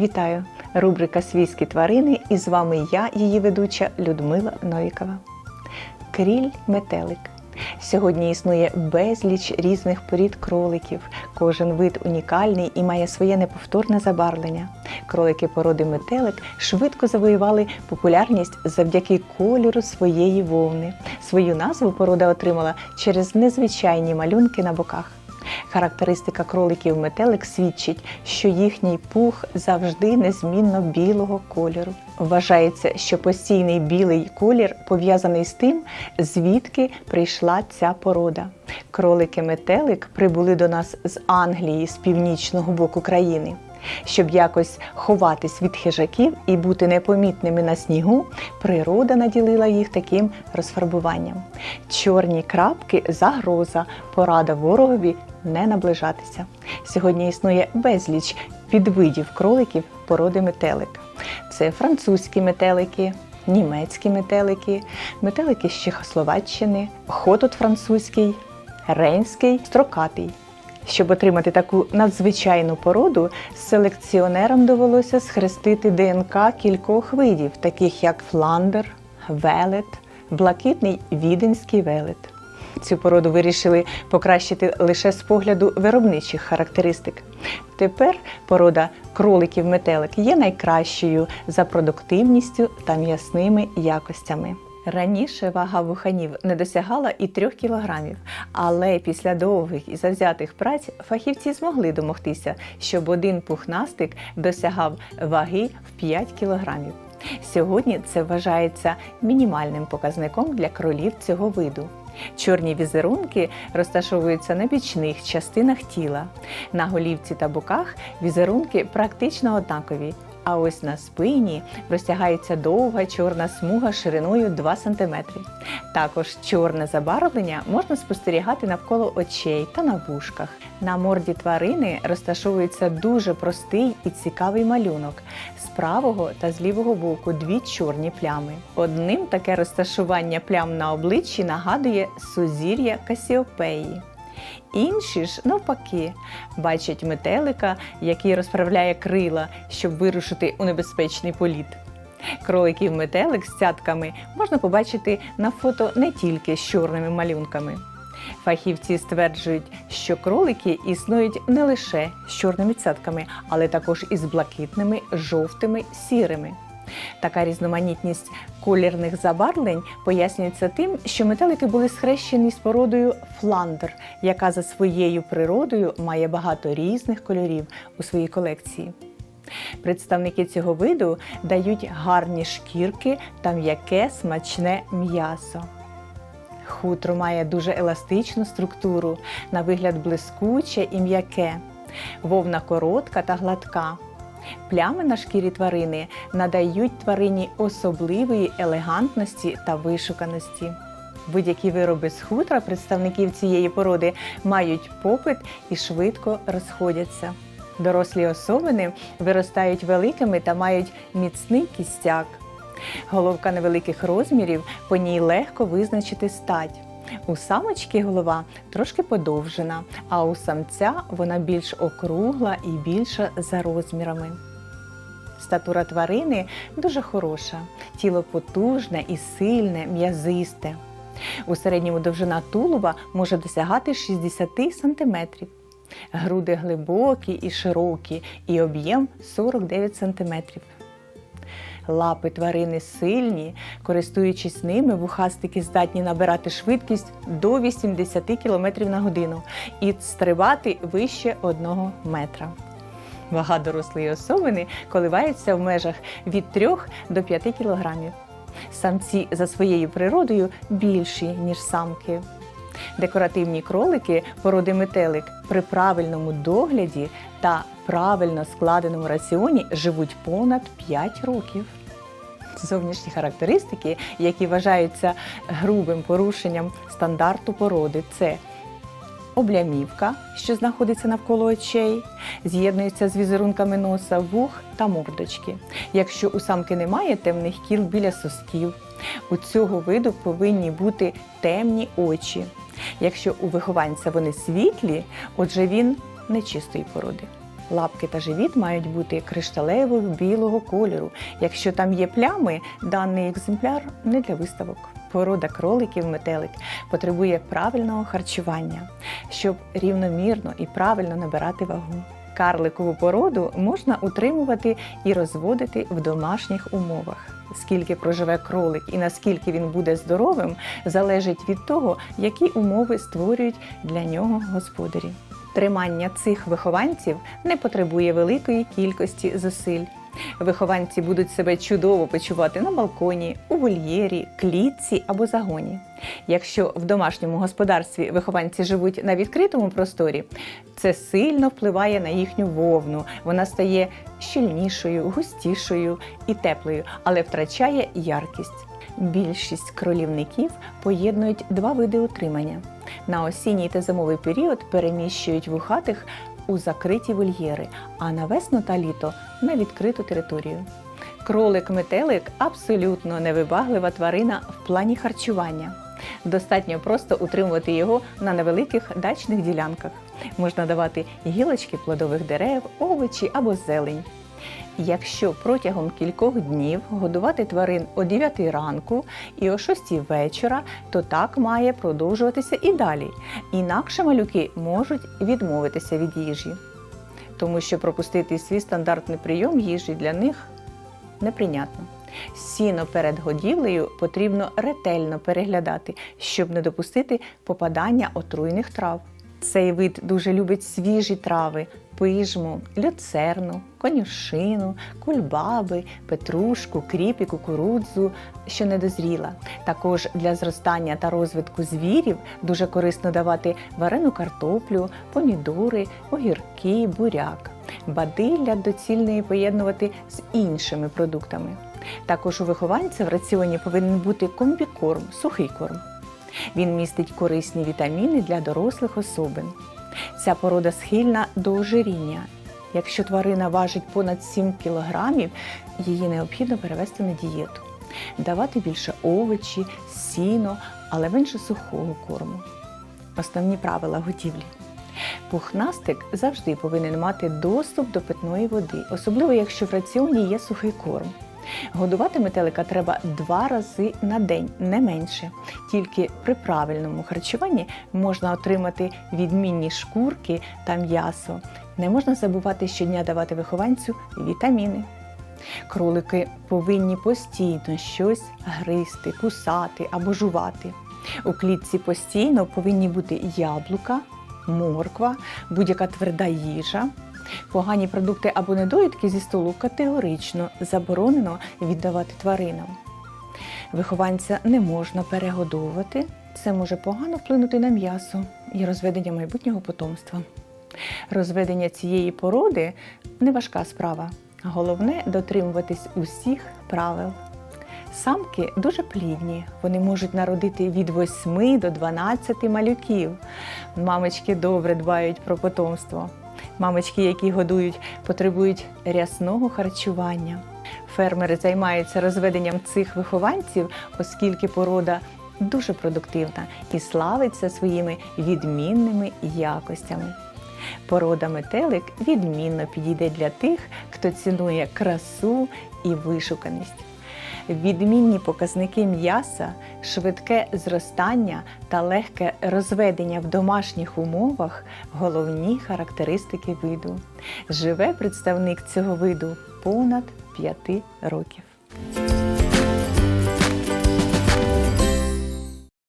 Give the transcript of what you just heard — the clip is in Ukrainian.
Вітаю! Рубрика Свійські тварини і з вами я, її ведуча Людмила Новікова. Кріль метелик. Сьогодні існує безліч різних порід кроликів. Кожен вид унікальний і має своє неповторне забарвлення. Кролики породи метелик швидко завоювали популярність завдяки кольору своєї вовни. Свою назву порода отримала через незвичайні малюнки на боках. Характеристика кроликів метелик свідчить, що їхній пух завжди незмінно білого кольору. Вважається, що постійний білий колір пов'язаний з тим, звідки прийшла ця порода. Кролики метелик прибули до нас з Англії, з північного боку країни. Щоб якось ховатись від хижаків і бути непомітними на снігу, природа наділила їх таким розфарбуванням. Чорні крапки загроза, порада ворогові не наближатися. Сьогодні існує безліч підвидів кроликів породи метелик. Це французькі метелики, німецькі метелики, метелики з Чехословаччини, хотот французький, рейнський, строкатий. Щоб отримати таку надзвичайну породу, селекціонерам довелося схрестити ДНК кількох видів, таких як фландер, велет, блакитний віденський велет. Цю породу вирішили покращити лише з погляду виробничих характеристик. Тепер порода кроликів-метелик є найкращою за продуктивністю та м'ясними якостями. Раніше вага вуханів не досягала і 3 кілограмів, але після довгих і завзятих праць фахівці змогли домогтися, щоб один пухнастик досягав ваги в 5 кілограмів. Сьогодні це вважається мінімальним показником для кролів цього виду. Чорні візерунки розташовуються на бічних частинах тіла. На голівці та боках візерунки практично однакові. А ось на спині розтягається довга чорна смуга шириною 2 см. Також чорне забарвлення можна спостерігати навколо очей та на вушках. На морді тварини розташовується дуже простий і цікавий малюнок. З правого та з лівого боку дві чорні плями. Одним таке розташування плям на обличчі нагадує сузір'я Касіопеї. Інші ж, навпаки, бачать метелика, який розправляє крила, щоб вирушити у небезпечний політ. Кроликів метелик з цятками можна побачити на фото не тільки з чорними малюнками. Фахівці стверджують, що кролики існують не лише з чорними цятками, але також із блакитними, жовтими, сірими. Така різноманітність колірних забарвлень пояснюється тим, що метелики були схрещені з породою фландер, яка за своєю природою має багато різних кольорів у своїй колекції. Представники цього виду дають гарні шкірки та м'яке смачне м'ясо. Хутро має дуже еластичну структуру, на вигляд блискуче і м'яке. Вовна коротка та гладка. Плями на шкірі тварини надають тварині особливої елегантності та вишуканості. Будь-які вироби з хутра представників цієї породи мають попит і швидко розходяться. Дорослі особини виростають великими та мають міцний кістяк. Головка невеликих розмірів, по ній легко визначити стать. У самочки голова трошки подовжена, а у самця вона більш округла і більша за розмірами. Статура тварини дуже хороша, тіло потужне і сильне, м'язисте. У середньому довжина тулуба може досягати 60 см. Груди глибокі і широкі, і об'єм 49 см. Лапи тварини сильні, користуючись ними, вухастики здатні набирати швидкість до 80 км на годину і стрибати вище 1 метра. Вага дорослої особини коливається в межах від 3 до 5 кг. Самці за своєю природою більші, ніж самки. Декоративні кролики породи метелик при правильному догляді та правильно складеному раціоні живуть понад 5 років. Зовнішні характеристики, які вважаються грубим порушенням стандарту породи, це облямівка, що знаходиться навколо очей, з'єднується з візерунками носа, вух та мордочки. Якщо у самки немає темних кіл біля сосків, у цього виду повинні бути темні очі. Якщо у вихованця вони світлі, отже він нечистої породи. Лапки та живіт мають бути кришталевого білого кольору. Якщо там є плями, даний екземпляр не для виставок. Порода кроликів метелик потребує правильного харчування, щоб рівномірно і правильно набирати вагу. Карликову породу можна утримувати і розводити в домашніх умовах. Скільки проживе кролик і наскільки він буде здоровим, залежить від того, які умови створюють для нього господарі. Тримання цих вихованців не потребує великої кількості зусиль. Вихованці будуть себе чудово почувати на балконі, у вольєрі, клітці або загоні. Якщо в домашньому господарстві вихованці живуть на відкритому просторі, це сильно впливає на їхню вовну. Вона стає щільнішою, густішою і теплою, але втрачає яркість. Більшість кролівників поєднують два види утримання. На осінній та зимовий період переміщують вухатих у закриті вольєри, а на весну та літо на відкриту територію. Кролик-метелик абсолютно невибаглива тварина в плані харчування. Достатньо просто утримувати його на невеликих дачних ділянках. Можна давати гілочки плодових дерев, овочі або зелень. Якщо протягом кількох днів годувати тварин о 9 ранку і о 6 вечора, то так має продовжуватися і далі. Інакше малюки можуть відмовитися від їжі, тому що пропустити свій стандартний прийом їжі для них неприйнятно. Сіно перед годівлею потрібно ретельно переглядати, щоб не допустити попадання отруйних трав. Цей вид дуже любить свіжі трави, пижму, люцерну, конюшину, кульбаби, петрушку, кріп і кукурудзу, що не дозріла. Також для зростання та розвитку звірів дуже корисно давати варену картоплю, помідори, огірки, буряк. Бадилля доцільно її поєднувати з іншими продуктами. Також у вихованця в раціоні повинен бути комбікорм, сухий корм. Він містить корисні вітаміни для дорослих особин. Ця порода схильна до ожиріння. Якщо тварина важить понад 7 кг, її необхідно перевести на дієту, давати більше овочі, сіно, але менше сухого корму. Основні правила годівлі. Пухнастик завжди повинен мати доступ до питної води, особливо якщо в раціоні є сухий корм. Годувати метелика треба два рази на день, не менше. Тільки при правильному харчуванні можна отримати відмінні шкурки та м'ясо. Не можна забувати щодня давати вихованцю вітаміни. Кролики повинні постійно щось гризти, кусати або жувати. У клітці постійно повинні бути яблука, морква, будь-яка тверда їжа. Погані продукти або недоїдки зі столу категорично заборонено віддавати тваринам. Вихованця не можна перегодовувати. Це може погано вплинути на м'ясо і розведення майбутнього потомства. Розведення цієї породи не важка справа. Головне дотримуватись усіх правил. Самки дуже плідні, вони можуть народити від 8 до 12 малюків. Мамочки добре дбають про потомство. Мамочки, які годують, потребують рясного харчування. Фермери займаються розведенням цих вихованців, оскільки порода дуже продуктивна і славиться своїми відмінними якостями. Порода метелик відмінно підійде для тих, хто цінує красу і вишуканість. Відмінні показники м'яса, швидке зростання та легке розведення в домашніх умовах головні характеристики виду. Живе представник цього виду понад 5 років.